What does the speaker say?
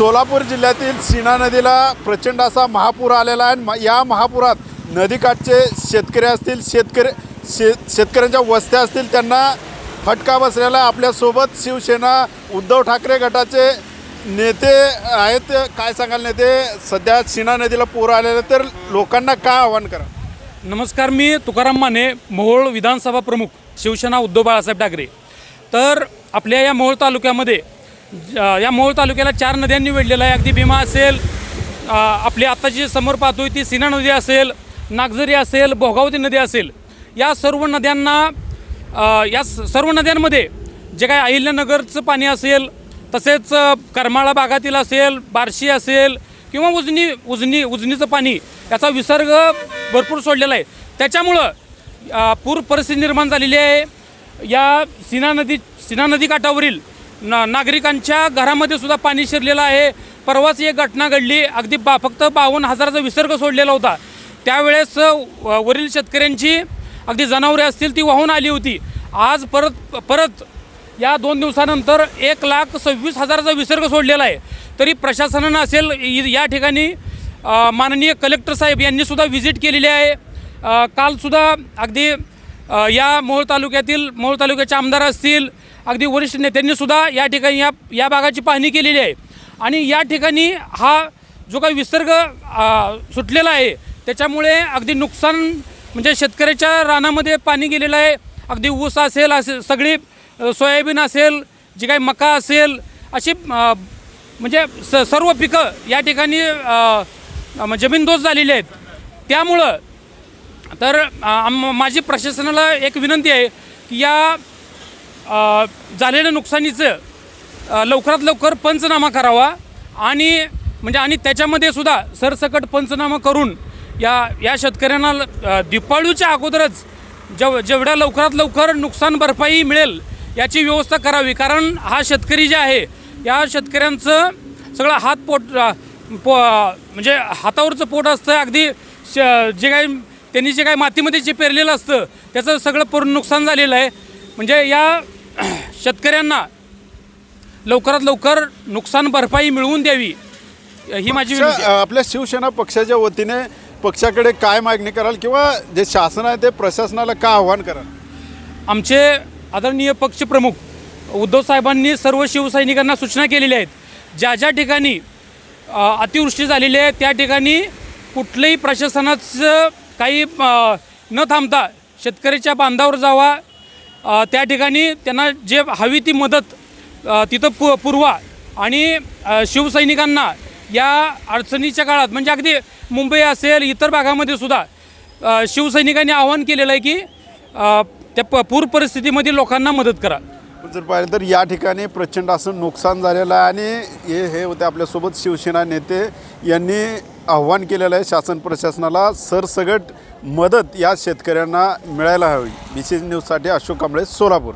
सोलापूर जिल्ह्यातील सीना नदीला प्रचंड असा महापूर आलेला आहे. आणि म- या महापुरात नदीकाठचे शेतकरी असतील शेतकरी शे शेतकऱ्यांच्या वस्त्या असतील त्यांना फटका बसलेला आपल्यासोबत शिवसेना उद्धव ठाकरे गटाचे नेते आहेत. काय सांगाल नेते? सध्या सीना नदीला पूर आलेला तर लोकांना काय आव्हान करा? नमस्कार मी तुकाराम माने मोहोळ विधानसभा प्रमुख शिवसेना उद्धव बाळासाहेब ठाकरे. तर आपल्या या मोहोळ तालुक्यामध्ये या मोहोळ तालुक्याला चार नद्यांनी वेढलेलं आहे. अगदी भीमा असेल आपली आत्ताची समोर पाहतोय ती सीना नदी असेल नागझरी असेल भोगावती नदी असेल. या सर्व नद्यांना या स- सर्व नद्यांमध्ये जे काय अहिल्यानगरचं पाणी असेल तसेच करमाळा भागातील असेल बार्शी असेल किंवा उजनी उजनी उजनीचं पाणी याचा विसर्ग भरपूर सोडलेला आहे. त्याच्यामुळं पूर परिस्थिती निर्माण झालेली आहे. या सीना नदी सीना नदी काठावरील ना नागरिकांच्या घरामध्ये सुद्धा पाणी शिरलेलं आहे. परवाच एक घटना घडली. अगदी बा फक्त बावन्न हजाराचा विसर्ग सोडलेला होता. त्यावेळेस वरील शेतकऱ्यांची अगदी जनावरे असतील ती वाहून आली होती. आज परत परत या दोन दिवसानंतर एक लाख सव्वीस हजाराचा विसर्ग सोडलेला आहे. तरी प्रशासनानं असेल या ठिकाणी माननीय कलेक्टर साहेब यांनीसुद्धा व्हिजिट केलेली आहे. कालसुद्धा अगदी या मोहोळ तालुक्यातील मोहोळ तालुक्याचे आमदार असतील अगदी वरिष्ठ नेत्यांनी सुद्धा या ठिकाणी या या भागाची पाहणी केलेली आहे. आणि या ठिकाणी हा जो काही विसर्ग सुटलेला आहे त्याच्यामुळे अगदी नुकसान म्हणजे शेतकऱ्याच्या रानामध्ये पाणी गेलेलं आहे. अगदी ऊस असेल असे सगळी सोयाबीन असेल जी काही मका असेल अशी म्हणजे स सर्व पिकं या ठिकाणी जमीनदोस्त झालेली आहेत. त्यामुळं तर माझी प्रशासनाला एक विनंती आहे की या झालेल्या नुकसानीचं लवकरात लवकर पंचनामा करावा आणि म्हणजे आणि त्याच्यामध्ये सुद्धा सरसकट पंचनामा करून या या शेतकऱ्यांना दिपाळूच्या अगोदरच जेव जेवढ्या लवकरात लवकर नुकसान भरपाई मिळेल याची व्यवस्था करावी. कारण हा शेतकरी जे आहे या शेतकऱ्यांचं सगळं हात पोट पो म्हणजे हातावरचं पोट असतं. अगदी श जे काही त्यांनी जे काही मातीमध्ये जे पेरलेलं असतं त्याचं सगळं पूर्ण नुकसान झालेलं आहे. म्हणजे या शेतकऱ्यांना लवकरात लवकर नुकसान भरपाई मिळवून द्यावी ही माझी विनंती आहे. पक्ष- आपल्या शिवसेना पक्षाच्या वतीने पक्षाकडे काय मागणी कराल किंवा जे शासन आहे ते प्रशासनाला काय आव्हान कराल आमचे आदरणीय पक्षप्रमुख उद्धव साहेबांनी सर्व शिवसैनिकांना सूचना केलेल्या आहेत ज्या ज्या ठिकाणी अ, अतिवृष्टी झालेली आहे त्या ठिकाणी कुठलंही प्रशासनाचं काही अ, न थांबता शेतकऱ्याच्या बांधावर जावा त्या ठिकाणी त्यांना जे हवी ती मदत तिथं पु पुरवा आणि शिवसैनिकांना या अडचणीच्या काळात म्हणजे अगदी मुंबई असेल इतर भागामध्ये सुद्धा शिवसैनिकांनी आवाहन केलेलं आहे की त्या प पूर परिस्थितीमध्ये लोकांना मदत करा. जर पाहिलं तर या ठिकाणी प्रचंड असं नुकसान झालेलं आहे आणि हे हे होते आपल्यासोबत शिवसेना नेते यांनी आव्हान केलेलं आहे शासन प्रशासनाला सरसगट मदत या शेतकऱ्यांना मिळायला हवी. बी सी न्यूजसाठी अशोक कांबळे सोलापूर.